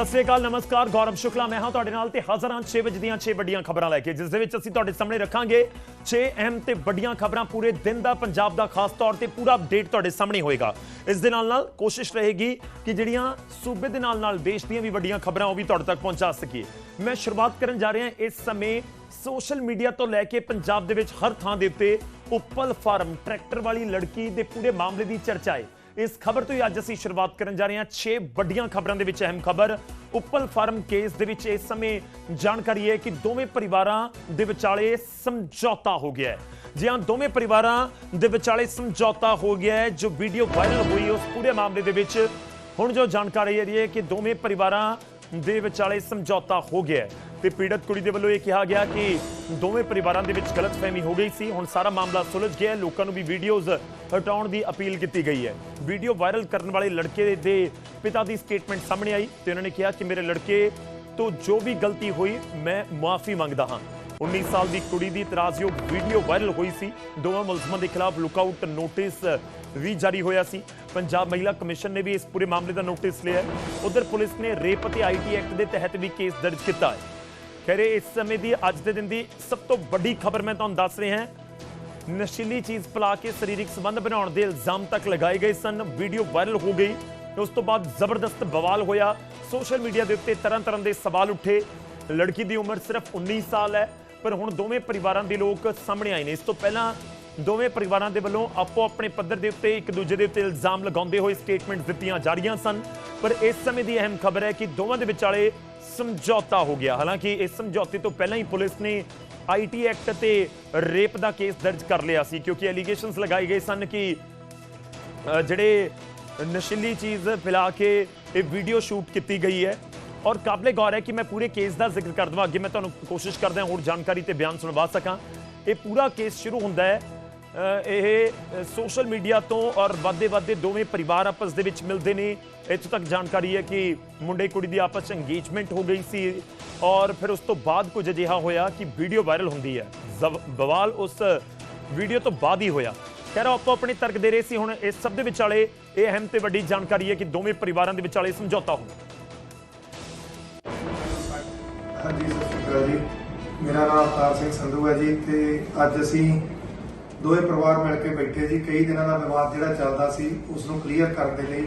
ਸਤਿ ਸ੍ਰੀ ਅਕਾਲ, ਨਮਸਕਾਰ, ਗੌਰਵ ਸ਼ੁਕਲਾ। ਮੈਂ ਹਾਂ ਤੁਹਾਡੇ ਨਾਲ ਤੇ ਹਾਜ਼ਰ ਹਾਂ 6 ਵਜੇ ਦੀਆਂ 6 ਵੱਡੀਆਂ ਖਬਰਾਂ ਲੈ ਕੇ, ਜਿਸ ਦੇ ਵਿੱਚ ਅਸੀਂ ਤੁਹਾਡੇ ਸਾਹਮਣੇ ਰੱਖਾਂਗੇ 6 ਅਹਿਮ ਤੇ ਵੱਡੀਆਂ ਖਬਰਾਂ ਪੂਰੇ ਦਿਨ ਦਾ, ਪੰਜਾਬ ਦਾ ਖਾਸ ਤੌਰ ਤੇ ਪੂਰਾ ਅਪਡੇਟ ਤੁਹਾਡੇ ਸਾਹਮਣੇ ਹੋਏਗਾ। ਇਸ ਦੇ ਨਾਲ ਨਾਲ ਕੋਸ਼ਿਸ਼ ਰਹੇਗੀ ਕਿ ਜਿਹੜੀਆਂ ਸੂਬੇ ਦੇ ਨਾਲ ਨਾਲ ਦੇਸ਼ ਦੀਆਂ ਵੀ ਵੱਡੀਆਂ ਖਬਰਾਂ ਉਹ ਵੀ ਤੁਹਾਡੇ ਤੱਕ ਪਹੁੰਚਾ ਸਕੀਏ। ਮੈਂ ਸ਼ੁਰੂਆਤ ਕਰਨ ਜਾ ਰਿਹਾ ਇਸ ਸਮੇਂ ਸੋਸ਼ਲ ਮੀਡੀਆ ਤੋਂ ਲੈ ਕੇ ਪੰਜਾਬ ਦੇ ਵਿੱਚ ਹਰ ਥਾਂ ਦੇ ਉੱਤੇ ਉੱਪਲ ਫਾਰਮ, ਟਰੈਕਟਰ ਵਾਲੀ ਲੜਕੀ ਦੇ ਪੂਰੇ ਮਾਮਲੇ ਦੀ ਚਰਚਾ ਹੈ। ਇਸ ਖਬਰ ਤੋਂ ਹੀ ਅੱਜ ਅਸੀਂ ਸ਼ੁਰੂਆਤ ਕਰਨ ਜਾ ਰਹੇ ਹਾਂ। 6 ਵੱਡੀਆਂ ਖਬਰਾਂ ਦੇ ਵਿੱਚ ਅਹਿਮ ਖਬਰ। ਉੱਪਲ ਫਾਰਮ ਕੇਸ ਦੇ ਵਿੱਚ ਇਸ ਸਮੇਂ ਜਾਣਕਾਰੀ ਹੈ ਕਿ ਦੋਵੇਂ ਪਰਿਵਾਰਾਂ ਦੇ ਵਿਚਾਲੇ ਸਮਝੌਤਾ ਹੋ ਗਿਆ ਹੈ। ਜੀ ਹਾਂ, ਦੋਵੇਂ ਪਰਿਵਾਰਾਂ ਦੇ ਵਿਚਾਲੇ ਸਮਝੌਤਾ ਹੋ ਗਿਆ ਹੈ। ਜੋ ਵੀਡੀਓ ਵਾਇਰਲ ਹੋਈ ਉਸ ਪੂਰੇ ਮਾਮਲੇ ਦੇ ਵਿੱਚ। ਹੁਣ ਜੋ ਜਾਣਕਾਰੀ ਹੈ ਰਹੀ ਹੈ ਕਿ ਦੋਵੇਂ ਪਰਿਵਾਰਾਂ ਦੇ ਵਿਚਾਲੇ ਸਮਝੌਤਾ ਹੋ ਗਿਆ ਹੈ। ਤੇ ਪੀੜਤ ਕੁੜੀ ਦੇ ਵੱਲੋਂ ਇਹ ਕਿਹਾ ਗਿਆ ਕਿ ਦੋਵੇਂ ਪਰਿਵਾਰਾਂ ਦੇ ਵਿੱਚ ਗਲਤਫਹਿਮੀ ਹੋ ਗਈ ਸੀ। ਹੁਣ ਸਾਰਾ ਮਾਮਲਾ ਸੁਲਝ ਗਿਆ ਹੈ। ਲੋਕਾਂ ਨੂੰ ਵੀ ਵੀਡੀਓਜ਼ ਹਟਾਉਣ ਦੀ ਅਪੀਲ ਕੀਤੀ ਗਈ ਹੈ। ਵੀਡੀਓ ਵਾਇਰਲ ਕਰਨ ਵਾਲੇ ਲੜਕੇ ਦੇ ਪਿਤਾ ਦੀ ਸਟੇਟਮੈਂਟ ਸਾਹਮਣੇ ਆਈ ਤੇ ਉਹਨਾਂ ਨੇ ਕਿਹਾ ਕਿ ਮੇਰੇ ਲੜਕੇ ਤੋਂ ਜੋ ਵੀ ਗਲਤੀ ਹੋਈ, ਮੈਂ ਮਾਫੀ ਮੰਗਦਾ ਹਾਂ। 19 ਸਾਲ ਦੀ ਕੁੜੀ ਦੀ ਇਤਰਾਜ਼ਯੋਗ ਵੀਡੀਓ ਵਾਇਰਲ ਹੋਈ ਸੀ। ਦੋਵਾਂ ਮੁਲਜ਼ਮਾਂ ਦੇ ਖਿਲਾਫ ਲੁੱਕਆਊਟ ਨੋਟਿਸ ਵੀ ਜਾਰੀ ਹੋਇਆ ਸੀ। ਪੰਜਾਬ ਮਹਿਲਾ ਕਮਿਸ਼ਨ ਨੇ ਵੀ ਇਸ ਪੂਰੇ ਮਾਮਲੇ ਦਾ ਨੋਟਿਸ ਲਿਆ ਉਧਰ ਪੁਲਿਸ ਨੇ ਰੇਪ ਅਤੇ ਆਈਟੀ ਐਕਟ ਦੇ ਤਹਿਤ ਵੀ ਕੇਸ ਦਰਜ ਕੀਤਾ ਹੈ। ਖੈਰੇ, ਇਸ ਸਮੇਂ ਦੀ ਅੱਜ ਦੇ ਦਿਨ ਦੀ ਸਭ ਤੋਂ ਵੱਡੀ ਖਬਰ ਮੈਂ ਤੁਹਾਨੂੰ ਦੱਸ ਰਿਹਾ ਹਾਂ। ਨਸ਼ੀਲੀ ਚੀਜ਼ ਪਿਲਾ ਕੇ ਸਰੀਰਕ ਸੰਬੰਧ ਬਣਾਉਣ ਦੇ ਇਲਜ਼ਾਮ ਤੱਕ ਲਗਾਏ ਗਏ ਸਨ, ਵੀਡੀਓ ਵਾਇਰਲ ਹੋ ਗਈ। ਉਸ ਤੋਂ ਬਾਅਦ ਜ਼ਬਰਦਸਤ ਬਵਾਲ ਹੋਇਆ। ਸੋਸ਼ਲ ਮੀਡੀਆ ਦੇ ਉੱਤੇ ਤਰ੍ਹਾਂ ਤਰ੍ਹਾਂ ਦੇ ਸਵਾਲ ਉੱਠੇ। ਲੜਕੀ ਦੀ ਉਮਰ ਸਿਰਫ 19 ਸਾਲ ਹੈ, ਪਰ ਹੁਣ ਦੋਵੇਂ ਪਰਿਵਾਰਾਂ ਦੇ ਲੋਕ ਸਾਹਮਣੇ ਆਏ ਨੇ। ਇਸ ਤੋਂ ਪਹਿਲਾਂ ਦੋਵੇਂ ਪਰਿਵਾਰਾਂ ਦੇ ਵੱਲੋਂ ਆਪੋ ਆਪਣੇ ਪੱਧਰ ਦੇ ਉੱਤੇ ਇੱਕ ਦੂਜੇ ਦੇ ਉੱਤੇ ਇਲਜ਼ਾਮ ਲਗਾਉਂਦੇ ਹੋਏ ਸਟੇਟਮੈਂਟਸ ਦਿੱਤੀਆਂ ਜਾ ਰਹੀਆਂ ਸਨ। ਪਰ ਇਸ ਸਮੇਂ ਦੀ ਅਹਿਮ ਖਬਰ ਹੈ ਕਿ ਦੋਵਾਂ ਦੇ ਵਿਚਾਲੇ ਸਮਝੌਤਾ ਹੋ ਗਿਆ। ਹਾਲਾਂਕਿ ਇਸ ਸਮਝੌਤੇ ਤੋਂ ਪਹਿਲਾਂ ਹੀ ਪੁਲਿਸ ਨੇ ਆਈਟੀ ਐਕਟ ਤੇ ਰੇਪ ਦਾ ਕੇਸ ਦਰਜ ਕਰ ਲਿਆ ਸੀ, ਕਿਉਂਕਿ ਐਲੀਗੇਸ਼ਨਸ ਲਗਾਏ ਗਏ ਸਨ ਕਿ ਜਿਹੜੇ ਨਸ਼ੀਲੀ ਚੀਜ਼ ਪਿਲਾ ਕੇ ਇਹ ਵੀਡੀਓ ਸ਼ੂਟ ਕੀਤੀ ਗਈ ਹੈ। ਔਰ ਕਾਬਲੇ ਗੌਰ ਹੈ ਕਿ ਮੈਂ ਪੂਰੇ ਕੇਸ ਦਾ ਜ਼ਿਕਰ ਕਰ ਦਵਾਂ। ਅੱਗੇ ਮੈਂ ਤੁਹਾਨੂੰ ਕੋਸ਼ਿਸ਼ ਕਰਦਾ ਹੋਰ ਜਾਣਕਾਰੀ ਤੇ ਬਿਆਨ ਸੁਣਵਾ ਸਕਾਂ। ਇਹ ਪੂਰਾ ਕੇਸ ਸ਼ੁਰੂ ਹੁੰਦਾ ਹੈ। ਇਹ ਸੋਸ਼ਲ ਮੀਡੀਆ ਤੋਂ ਔਰ ਵਾਦੇ ਵਾਦੇ ਦੋਵੇਂ ਪਰਿਵਾਰ ਆਪਸ ਦੇ ਵਿੱਚ ਮਿਲਦੇ ਨੇ। ਇੱਥੋਂ ਤੱਕ ਜਾਣਕਾਰੀ ਹੈ ਕਿ ਮੁੰਡੇ ਕੁੜੀ ਦੀ ਆਪਸ ਚ ਇੰਗੇਜਮੈਂਟ ਹੋ ਗਈ ਸੀ ਔਰ ਫਿਰ ਉਸ ਤੋਂ ਬਾਅਦ ਕੁਝ ਅਜਿਹਾ ਹੋਇਆ ਕਿ ਵੀਡੀਓ ਵਾਇਰਲ ਹੁੰਦੀ ਹੈ। ਬਵਾਲ ਉਸ ਵੀਡੀਓ ਤੋਂ ਬਾਅਦ ਹੀ ਹੋਇਆ। ਖੈਰ, ਉਹ ਆਪੋ ਆਪਣੇ ਤਰਕ ਦੇ ਰਹੇ ਸੀ। ਹੁਣ ਇਸ ਸਭ ਦੇ ਵਿਚਾਲੇ ਇਹ ਅਹਿਮ ਤੇ ਵੱਡੀ ਜਾਣਕਾਰੀ ਹੈ ਕਿ ਦੋਵੇਂ ਪਰਿਵਾਰਾਂ ਦੇ ਵਿਚਾਲੇ ਸਮਝੌਤਾ ਹੋ ਹਾਂਜੀ, ਸਤਿ ਸ਼੍ਰੀ ਅਕਾਲ ਜੀ। ਮੇਰਾ ਨਾਮ ਅਵਤਾਰ ਸਿੰਘ ਸੰਧੂ ਹੈ ਜੀ ਤੇ ਅੱਜ ਅਸੀਂ ਦੋਵੇਂ ਪਰਿਵਾਰ ਮਿਲ ਕੇ ਬੈਠੇ ਜੀ। ਕਈ ਦਿਨਾਂ ਦਾ ਵਿਵਾਦ ਜਿਹੜਾ ਚੱਲਦਾ ਸੀ ਉਸ ਨੂੰ ਕਲੀਅਰ ਕਰਨ ਦੇ ਲਈ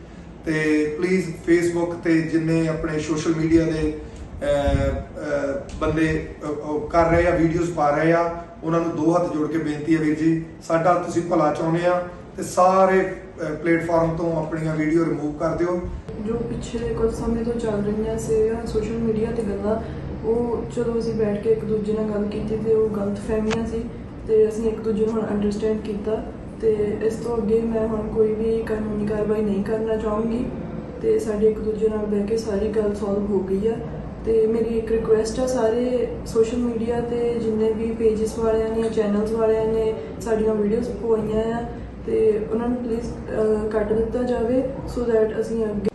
ਤੇ ਪਲੀਜ਼ ਫੇਸਬੁੱਕ ਤੇ ਜਿੰਨੇ ਆਪਣੇ ਸੋਸ਼ਲ ਮੀਡੀਆ ਦੇ ਬੰਦੇ ਕਰ ਰਹੇ ਆ ਵੀਡੀਓਜ਼ ਪਾ ਰਹੇ ਆ, ਉਹਨਾਂ ਨੂੰ ਦੋ ਹੱਥ ਜੋੜ ਕੇ ਬੇਨਤੀ ਹੈ ਵੀਰ ਜੀ, ਸਾਡਾ ਤੁਸੀਂ ਭਲਾ ਚਾਹੁੰਦੇ ਆ ਤੇ ਸਾਰੇ ਪਲੇਟਫਾਰਮ ਤੋਂ ਆਪਣੀਆਂ ਵੀਡੀਓ ਰਿਮੂਵ ਕਰ ਦਿਓ। ਜੋ ਪਿਛਲੇ ਕੁਝ ਸਮੇਂ ਤੋਂ ਚੱਲ ਰਹੀਆਂ ਸੀ ਸੋਸ਼ਲ ਮੀਡੀਆ ਤੇ ਗੱਲਾਂ, ਉਹ ਜਦੋਂ ਅਸੀਂ ਬੈਠ ਕੇ ਇੱਕ ਦੂਜੇ ਨਾਲ ਗੱਲ ਕੀਤੀ ਤੇ ਉਹ ਗਲਤ ਫਹਿਮੀਆਂ ਸੀ ਤੇ ਅਸੀਂ ਇੱਕ ਦੂਜੇ ਨੂੰ ਹੁਣ ਅੰਡਰਸਟੈਂਡ ਕੀਤਾ। ਤੇ ਇਸ ਤੋਂ ਅੱਗੇ ਮੈਂ ਹੁਣ ਕੋਈ ਵੀ ਕਾਨੂੰਨੀ ਕਾਰਵਾਈ ਨਹੀਂ ਕਰਨਾ ਚਾਹੂੰਗੀ ਤੇ ਸਾਡੇ ਇੱਕ ਦੂਜੇ ਨਾਲ ਬਹਿ ਕੇ ਸਾਰੀ ਗੱਲ ਸੋਲਵ ਹੋ ਗਈ ਆ। ਤੇ ਮੇਰੀ ਇੱਕ ਰਿਕੁਐਸਟ ਆ ਸਾਰੇ ਸੋਸ਼ਲ ਮੀਡੀਆ ਤੇ ਜਿੰਨੇ ਵੀ ਪੇजेस ਵਾਲਿਆਂ ਨੇ ਚੈਨਲਸ ਵਾਲਿਆਂ ਨੇ ਸਾਡੀਆਂ ਵੀਡੀਓਜ਼ ਪਵਾਈਆਂ ਆ ਤੇ ਉਹਨਾਂ ਨੂੰ ਪਲੀਜ਼ ਕੱਟ ਦਿੱਤਾ ਜਾਵੇ ਸੋ ਦੈਟ ਅਸੀਂ ਅੱਗੇ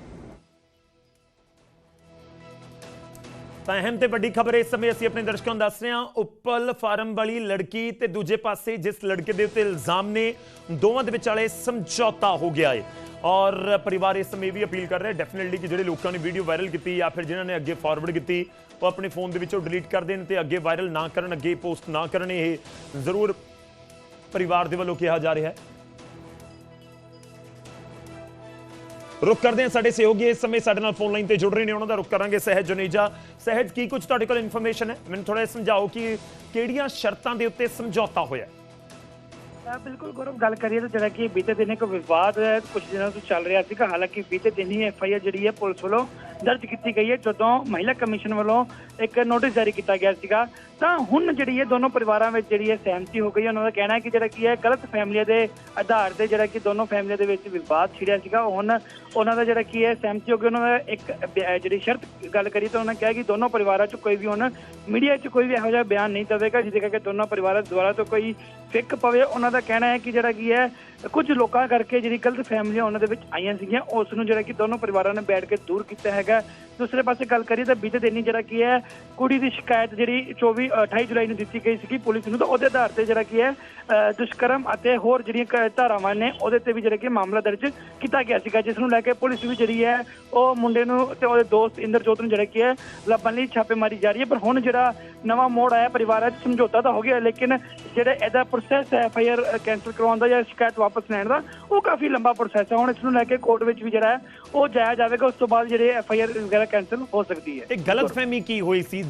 ਤਾਂ ਅਹਿਮ ਤੇ ਵੱਡੀ ਖਬਰ ਇਸ ਸਮੇਂ ਅਸੀਂ ਆਪਣੇ ਦਰਸ਼ਕਾਂ ਨੂੰ ਦੱਸ ਰਹੇ ਹਾਂ, ਉੱਪਲ ਫਾਰਮ ਵਾਲੀ ਲੜਕੀ ਤੇ ਦੂਜੇ ਪਾਸੇ ਜਿਸ ਲੜਕੇ ਦੇ ਉੱਤੇ ਇਲਜ਼ਾਮ ਨੇ, ਦੋਵਾਂ ਦੇ ਵਿਚਾਲੇ ਸਮਝੌਤਾ ਹੋ ਗਿਆ ਹੈ ਔਰ ਪਰਿਵਾਰ ਇਸ ਸਮੇਂ ਵੀ ਅਪੀਲ ਕਰ ਰਿਹਾ ਡੈਫੀਨਿਟਲੀ ਕਿ ਜਿਹੜੇ ਲੋਕਾਂ ਨੇ ਵੀਡੀਓ ਵਾਇਰਲ ਕੀਤੀ ਜਾਂ ਫਿਰ ਜਿਨ੍ਹਾਂ ਨੇ ਅੱਗੇ ਫਾਰਵਰਡ ਕੀਤੀ, ਉਹ ਆਪਣੇ ਫੋਨ ਦੇ ਵਿੱਚੋਂ ਡਿਲੀਟ ਕਰ ਦੇਣ ਤੇ ਅੱਗੇ ਵਾਇਰਲ ਨਾ ਕਰਨ, ਅੱਗੇ ਪੋਸਟ ਨਾ ਕਰਨ, ਇਹ ਜ਼ਰੂਰ ਪਰਿਵਾਰ ਦੇ ਵੱਲੋਂ ਕਿਹਾ ਜਾ ਰਿਹਾ ਹੈ। ਰੁਕ ਕਰਦੇ ਹਾਂ ਸਾਡੇ ਸਹਿਯੋਗੀ ਇਸ ਸਮੇਂ ਸਾਡੇ ਨਾਲ ਫੋਨ ਲਾਈਨ ਤੇ ਜੁੜ ਰਹੇ ਨੇ, ਉਹਨਾਂ ਦਾ ਰੁਕ ਕਰਾਂਗੇ ਸਹਿਜ ਜੁਨੇਜਾ। ਸਹਿਜ, ਕੀ ਕੁਝ ਤੁਹਾਡੇ ਕੋਲ ਇਨਫੋਰਮੇਸ਼ਨ ਹੈ? ਮੈਨੂੰ ਥੋੜਾ ਸਮਝਾਓ ਕਿ ਕਿਹੜੀਆਂ ਸ਼ਰਤਾਂ ਦੇ ਉੱਤੇ ਸਮਝੌਤਾ ਹੋਇਆ ਬਿਲਕੁਲ ਗੌਰਵ ਗੱਲ ਕਰੀਏ ਤਾਂ ਜਿਹੜਾ ਕਿ ਬੀਤੇ ਦਿਨ ਇੱਕ ਵਿਵਾਦ ਹੈ ਕੁਝ ਦਿਨਾਂ ਤੋਂ ਚੱਲ ਰਿਹਾ ਸੀਗਾ। ਹਾਲਾਂਕਿ ਬੀਤੇ ਦਿਨ ਹੀ ਐਫ ਆਈ ਆਰ ਜਿਹੜੀ ਹੈ ਪੁਲਿਸ ਵੱਲੋਂ ਦਰਜ ਕੀਤੀ ਗਈ ਹੈ, ਜਦੋਂ ਮਹਿਲਾ ਕਮਿਸ਼ਨ ਵੱਲੋਂ ਇੱਕ ਨੋਟਿਸ ਜਾਰੀ ਕੀਤਾ ਗਿਆ ਸੀਗਾ। ਤਾਂ ਹੁਣ ਜਿਹੜੀ ਇਹ ਦੋਨੋਂ ਪਰਿਵਾਰਾਂ ਵਿੱਚ ਜਿਹੜੀ ਹੈ ਸਹਿਮਤੀ ਹੋ ਗਈ ਹੈ। ਉਹਨਾਂ ਦਾ ਕਹਿਣਾ ਹੈ ਕਿ ਜਿਹੜਾ ਕੀ ਹੈ, ਗਲਤ ਫੈਮਲੀਆਂ ਦੇ ਆਧਾਰ ਤੇ ਜਿਹੜਾ ਕਿ ਦੋਨੋਂ ਫੈਮਲੀਆਂ ਦੇ ਵਿੱਚ ਵਿਵਾਦ ਛਿੜਿਆ ਸੀਗਾ। ਹੁਣ ਉਹਨਾਂ ਦਾ ਜਿਹੜਾ ਕੀ ਹੈ, ਸਹਿਮਤੀ ਹੋ ਗਈ, ਉਹਨਾਂ ਦਾ ਇੱਕ ਜਿਹੜੀ ਸ਼ਰਤ ਗੱਲ ਕਰੀ ਤਾਂ ਉਹਨਾਂ ਨੇ ਕਿਹਾ ਕਿ ਦੋਨੋਂ ਪਰਿਵਾਰਾਂ 'ਚ ਕੋਈ ਵੀ ਹੁਣ ਮੀਡੀਆ 'ਚ ਕੋਈ ਵੀ ਇਹੋ ਜਿਹਾ ਬਿਆਨ ਨਹੀਂ ਦੇਵੇਗਾ, ਜਿਹਦੇ ਕਰਕੇ ਦੋਨੋਂ ਪਰਿਵਾਰਾਂ ਦੁਆਰਾ ਤੋਂ ਕੋਈ ਫਿੱਕ ਪਵੇ। ਉਹਨਾਂ ਦਾ ਕਹਿਣਾ ਹੈ ਕਿ ਜਿਹੜਾ ਕੀ ਹੈ, ਕੁਝ ਲੋਕਾਂ ਕਰਕੇ ਜਿਹੜੀ ਗਲਤ ਫੈਮਲੀਆਂ ਉਹਨਾਂ ਦੇ ਵਿੱਚ ਆਈਆਂ ਸੀਗੀਆਂ, ਉਸ ਨੂੰ ਜਿਹੜਾ ਕਿ ਦੋਨੋਂ ਪਰਿਵਾਰਾਂ ਨੇ ਬੈਠ ਕੇ ਦੂਰ ਕੀਤਾ ਹੈਗਾ। ਦੂਸਰੇ ਪਾਸੇ ਗੱਲ ਕਰੀਏ ਤਾਂ ਬੀਤੇ ਦਿਨੀ ਜਿਹੜਾ ਕੀ ਹੈ, ਕੁੜੀ ਦੀ ਸ਼ਿਕਾਇਤ ਜਿਹੜੀ 24 28 ਜੁਲਾਈ ਨੂੰ ਦਿੱਤੀ ਗਈ ਸੀਗੀ ਪੁਲਿਸ ਨੂੰ, ਤਾਂ ਉਹਦੇ ਆਧਾਰ ਤੇ ਜਿਹੜਾ ਕੀ ਹੈ ਦੁਸ਼ਕਰਮ ਅਤੇ ਹੋਰ ਜਿਹੜੀਆਂ ਧਾਰਾਵਾਂ ਨੇ, ਉਹਦੇ ਤੇ ਵੀ ਜਿਹੜਾ ਕਿ ਮਾਮਲਾ ਦਰਜ ਕੀਤਾ ਗਿਆ ਸੀਗਾ, ਜਿਸ ਨੂੰ ਲੈ ਕੇ ਪੁਲਿਸ ਵੀ ਜਿਹੜੀ ਹੈ, ਉਹ ਮੁੰਡੇ ਨੂੰ ਤੇ ਉਹਦੇ ਦੋਸਤ ਇੰਦਰਜੋਤ ਨੂੰ ਜਿਹੜਾ ਕੀ ਹੈ, ਲੱਭਣ ਲਈ ਛਾਪੇਮਾਰੀ ਜਾਰੀ ਹੈ। ਪਰ ਹੁਣ ਜਿਹੜਾ ਨਵਾਂ ਮੋੜ ਆਇਆ, ਪਰਿਵਾਰਾਂ 'ਚ ਸਮਝੌਤਾ ਤਾਂ ਹੋ ਗਿਆ, ਲੇਕਿਨ ਜਿਹੜਾ ਇਹਦਾ ਪ੍ਰੋਸੈਸ ਹੈ, ਐਫ ਆਈ ਆਰ ਕੈਂਸਲ ਕਰਵਾਉਣ ਦਾ ਜਾਂ ਸ਼ਿਕਾਇਤ ਵਾਪਸ ਲੈਣ ਦਾ, ਉਹ ਕਾਫੀ ਲੰਬਾ ਪ੍ਰੋਸੈਸ ਹੈ। ਹੁਣ ਇਸ ਨੂੰ ਲੈ ਕੇ ਕੋਰਟ ਵਿੱਚ ਵੀ ਜਿਹੜਾ ਹੈ, ਉਹ ਜਾਇਆ ਜਾਵੇਗਾ। ਉਸ ਤੋਂ ਬਾਅਦ ਜਿਹੜੇ ਐਫ ਆਈ ਆਰ ਵਗੈਰਾ ਕੈਂਸਲ ਹੋ ਸਕਦੀ ਹੈ। ਇਹ ਗਲਤਫਹਿਮੀ ਕੀ ਹੋਈ ਸੀ?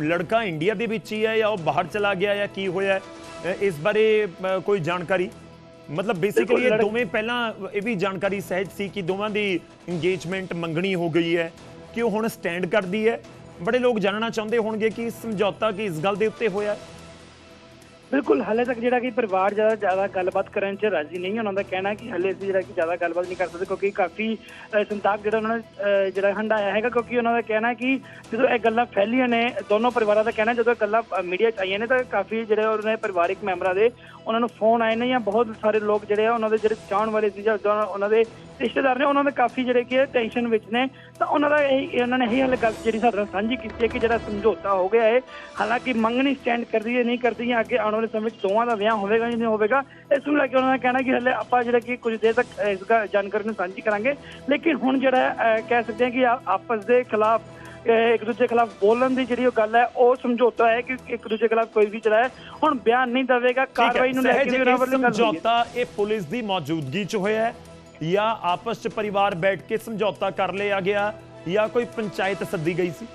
ਲੜਕਾ ਇੰਡੀਆ ਦੇ ਵਿੱਚ ਹੀ ਹੈ ਜਾਂ ਉਹ ਬਾਹਰ ਚਲਾ ਗਿਆ ਜਾਂ ਕੀ ਹੋਇਆ? ਇਸ ਬਾਰੇ ਕੋਈ ਜਾਣਕਾਰੀ? ਮਤਲਬ ਬੇਸਿਕਲੀ ਇਹ ਦੋਵੇਂ ਪਹਿਲਾਂ ਇਹ ਵੀ ਜਾਣਕਾਰੀ ਸਹਿਜ ਸੀ ਕਿ ਦੋਵਾਂ ਦੀ ਇੰਗੇਜਮੈਂਟ ਮੰਗਣੀ ਹੋ ਗਈ ਹੈ ਕਿ ਉਹ ਹੁਣ ਸਟੈਂਡ ਕਰਦੀ ਹੈ। ਬੜੇ ਲੋਕ ਜਾਣਨਾ ਚਾਹੁੰਦੇ ਹੋਣਗੇ ਕਿ ਸਮਝੌਤਾ ਕੀ ਇਸ ਗੱਲ ਦੇ ਉੱਤੇ ਹੋਇਆ। ਹੈ? ਬਿਲਕੁਲ, ਹਲੇ ਤੱਕ ਜਿਹੜਾ ਕਿ ਪਰਿਵਾਰ ਜ਼ਿਆਦਾ ਜ਼ਿਆਦਾ ਗੱਲਬਾਤ ਕਰਨ 'ਚ ਰਾਜ਼ੀ ਨਹੀਂ ਉਹਨਾਂ ਦਾ ਕਹਿਣਾ ਕਿ ਹਲੇ ਅਸੀਂ ਜਿਹੜਾ ਕਿ ਜ਼ਿਆਦਾ ਗੱਲਬਾਤ ਨਹੀਂ ਕਰ ਸਕਦੇ ਕਿਉਂਕਿ ਕਾਫੀ ਸੰਤਾਪ ਜਿਹੜਾ ਉਹਨਾਂ ਨੇ ਜਿਹੜਾ ਹੰਡਾਇਆ ਹੈਗਾ ਕਿਉਂਕਿ ਉਹਨਾਂ ਦਾ ਕਹਿਣਾ ਕਿ ਜਦੋਂ ਇਹ ਗੱਲਾਂ ਫੈਲੀਆਂ ਨੇ, ਦੋਨੋਂ ਪਰਿਵਾਰਾਂ ਦਾ ਕਹਿਣਾ ਜਦੋਂ ਇਹ ਗੱਲਾਂ ਮੀਡੀਆ 'ਚ ਆਈਆਂ ਨੇ ਤਾਂ ਕਾਫੀ ਜਿਹੜੇ ਉਹਨਾਂ ਦੇ ਪਰਿਵਾਰਿਕ ਮੈਂਬਰਾਂ ਦੇ ਉਹਨਾਂ ਨੂੰ ਫੋਨ ਆਏ ਨੇ ਜਾਂ ਬਹੁਤ ਸਾਰੇ ਲੋਕ ਜਿਹੜੇ ਆ ਉਹਨਾਂ ਦੇ ਜਿਹੜੇ ਚਾਹਣ ਵਾਲੇ ਸੀ ਜਾਂ ਉਹਨਾਂ ਦੇ ਰਿਸ਼ਤੇਦਾਰ ਨੇ, ਉਹਨਾਂ ਦੇ ਕਾਫੀ ਜਿਹੜੇ ਕਿ ਟੈਨਸ਼ਨ ਵਿੱਚ ਨੇ। ਤਾਂ ਉਹਨਾਂ ਦਾ ਇਹ ਉਹਨਾਂ ਨੇ ਇਹ ਹਲੇ ਗੱਲ ਜਿਹੜੀ ਸਾਡੇ ਨਾਲ ਸਾਂਝੀ ਕੀਤੀ ਹੈ ਕਿ ਜਿਹੜਾ ਸਮਝੌਤਾ ਹੋ ਗਿਆ ਹੈ, ਹਾਲਾਂਕਿ ਮੰਗਣੀ ਸਟੈਂਡ ਕਰਦੀ ਹੈ ਨਹੀਂ ਕਰਦੀ ਹੈ ਅੱਗੇ ਆਉਣ ਵਾਲੇ ਸਮੇਂ ਵਿੱਚ ਦੋਵਾਂ ਦਾ ਵਿਆਹ ਹੋਵੇਗਾ ਜਾਂ ਨਹੀਂ ਹੋਵੇਗਾ, ਇਸ ਨੂੰ ਲੈ ਕੇ ਉਹਨਾਂ ਦਾ ਕਹਿਣਾ ਕਿ ਹਲੇ ਆਪਾਂ ਜਿਹੜਾ ਕਿ ਕੁਝ ਦੇਰ ਤੱਕ ਇਸ ਦਾ ਜਾਣਕਾਰੀ ਨੂੰ ਸਾਂਝੀ ਕਰਾਂਗੇ। ਲੇਕਿਨ ਹੁਣ ਜਿਹੜਾ ਕਹਿ ਸਕਦੇ ਹਾਂ ਕਿ ਆਪਸ ਦੇ ਖਿਲਾਫ ਇੱਕ ਦੂਜੇ ਖਿਲਾਫ ਬੋਲਣ ਦੀ ਜਿਹੜੀ ਉਹ ਗੱਲ ਹੈ ਉਹ ਸਮਝੌਤਾ ਹੈ ਕਿ ਇੱਕ ਦੂਜੇ ਖਿਲਾਫ ਕੋਈ ਵੀ ਹੈ ਹੁਣ ਬਿਆਨ ਨਹੀਂ ਦੇਵੇਗਾ ਕਾਰਵਾਈ ਨੂੰ ਲੈ ਕੇ ਉਹਨਾਂ ਵੱਲੋਂ ਸਮਝੌਤਾ ਇਹ ਪੁਲਿਸ ਦੀ ਮੌਜੂਦਗੀ 'ਚ ਹੋਇਆ ਹੈ ਜਾਂ ਆਪਸ 'ਚ ਪਰਿਵਾਰ ਬੈਠ ਕੇ ਸਮਝੌਤਾ ਕਰ ਲਿਆ ਗਿਆ ਜਾਂ ਕੋਈ ਪੰਚਾਇਤ ਸੱਦੀ ਗਈ ਸੀ?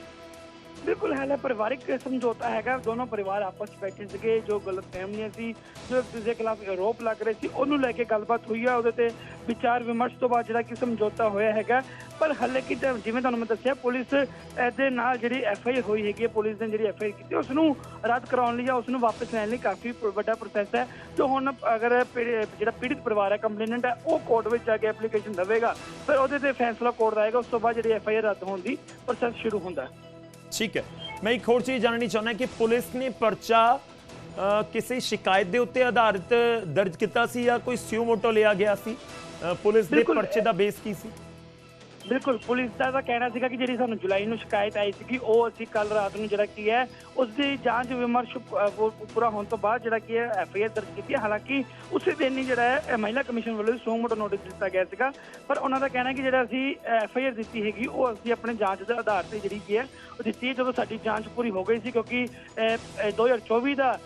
ਬਿਲਕੁਲ ਹਾਲੇ ਪਰਿਵਾਰਿਕ ਸਮਝੌਤਾ ਹੈਗਾ ਦੋਨੋਂ ਪਰਿਵਾਰ ਆਪਸ ਵਿੱਚ ਬੈਠੇ ਸੀਗੇ ਜੋ ਗਲਤ ਫਹਿਮੀਆਂ ਸੀ ਜੋ ਇੱਕ ਦੂਜੇ ਖਿਲਾਫ ਆਰੋਪ ਲੱਗ ਰਹੇ ਸੀ ਉਹਨੂੰ ਲੈ ਕੇ ਗੱਲਬਾਤ ਹੋਈ ਆ ਉਹਦੇ ਤੇ ਵਿਚਾਰ ਵਿਮਰਸ਼ ਤੋਂ ਬਾਅਦ ਜਿਹੜਾ ਕਿ ਸਮਝੌਤਾ ਹੋਇਆ ਹੈਗਾ। ਪਰ ਹਾਲੇ ਕਿ ਜਿਵੇਂ ਤੁਹਾਨੂੰ ਮੈਂ ਦੱਸਿਆ ਪੁਲਿਸ ਇਹਦੇ ਨਾਲ ਜਿਹੜੀ ਐਫ ਆਈ ਆਰ ਹੋਈ ਹੈਗੀ ਹੈ, ਪੁਲਿਸ ਨੇ ਜਿਹੜੀ ਐਫ ਆਈ ਆਰ ਕੀਤੀ ਉਸ ਨੂੰ ਰੱਦ ਕਰਾਉਣ ਲਈ ਜਾਂ ਉਸ ਨੂੰ ਵਾਪਸ ਲੈਣ ਲਈ ਕਾਫੀ ਪ- ਵੱਡਾ ਪ੍ਰੋਸੈਸ ਹੈ। ਜੋ ਹੁਣ ਅਗਰ ਪੀੜ- ਜਿਹੜਾ ਪੀੜਿਤ ਪਰਿਵਾਰ ਹੈ ਕੰਪਲੇਨੈਂਟ ਹੈ ਉਹ ਕੋਰਟ ਵਿੱਚ ਜਾ ਕੇ ਐਪਲੀਕੇਸ਼ਨ ਦੇਵੇਗਾ। ਫਿਰ ਉਹਦੇ ਤੇ ਫੈਸਲਾ ਕੋਰਟ ਦਾ ਆਏਗਾ ਉਸ ਤੋਂ ਬਾਅਦ ਜਿਹੜੀ ਐਫ ਆਈ ਆਰ ਰੱਦ ਹੋਣ ਦੀ ਪ੍ਰੋਸੈਸ ਸ਼ੁਰੂ ਹੁੰਦਾ। ਹੈ ਠੀਕ ਹੈ। ਮੈਂ ਇੱਕ ਹੋਰ ਚੀਜ਼ ਜਾਣਨੀ ਚਾਹੁੰਦਾ ਕਿ ਪੁਲਿਸ ਨੇ ਪਰਚਾ ਕਿਸੇ ਸ਼ਿਕਾਇਤ ਦੇ ਉੱਤੇ ਆਧਾਰਿਤ ਦਰਜ ਕੀਤਾ ਸੀ ਜਾਂ ਕੋਈ ਸਿਓ ਮੋਟੋ ਲਿਆ ਗਿਆ ਸੀ? ਪੁਲਿਸ ਦੇ। ਪਰਚੇ ਦਾ ਬੇਸ ਕੀ ਸੀ? ਬਿਲਕੁਲ ਪੁਲਿਸ ਦਾ ਤਾਂ ਕਹਿਣਾ ਸੀਗਾ ਕਿ ਜਿਹੜੀ ਸਾਨੂੰ ਜੁਲਾਈ ਨੂੰ ਸ਼ਿਕਾਇਤ ਆਈ ਸੀਗੀ ਉਹ ਅਸੀਂ ਕੱਲ ਰਾਤ ਨੂੰ ਜਿਹੜਾ ਕੀ ਹੈ ਉਸ ਦੀ ਜਾਂਚ ਵਿਮਰਸ਼ ਅ, ਪੂਰਾ ਹੋਣ ਤੋਂ ਬਾਅਦ ਜਿਹੜਾ ਕੀ ਹੈ ਐਫ ਆਈ ਆਰ ਦਰਜ ਕੀਤੀ ਹੈ। ਹਾਲਾਂਕਿ ਉਸੇ ਦਿਨ ਹੀ ਜਿਹੜਾ ਹੈ ਮਹਿਲਾ ਕਮਿਸ਼ਨ ਵੱਲੋਂ ਸੋਮੋਟੋ ਨੋਟਿਸ ਦਿੱਤਾ ਗਿਆ ਸੀਗਾ। ਪਰ ਉਹਨਾਂ ਦਾ ਕਹਿਣਾ ਹੈ ਕਿ ਜਿਹੜਾ ਅਸੀਂ ਐਫ ਆਈ ਆਰ ਦਿੱਤੀ ਹੈਗੀ ਉਹ ਅਸੀਂ ਆਪਣੇ ਜਾਂਚ ਦੇ ਆਧਾਰ ਤੇ ਜਿਹੜੀ ਕੀ ਹੈ ਉਹ ਦਿੱਤੀ ਹੈ। ਜਦੋਂ ਸਾਡੀ ਜਾਂਚ ਪੂਰੀ ਹੋ ਗਈ ਸੀ ਕਿਉਂਕਿ ਅ, ਅ, 2024 ਦਾ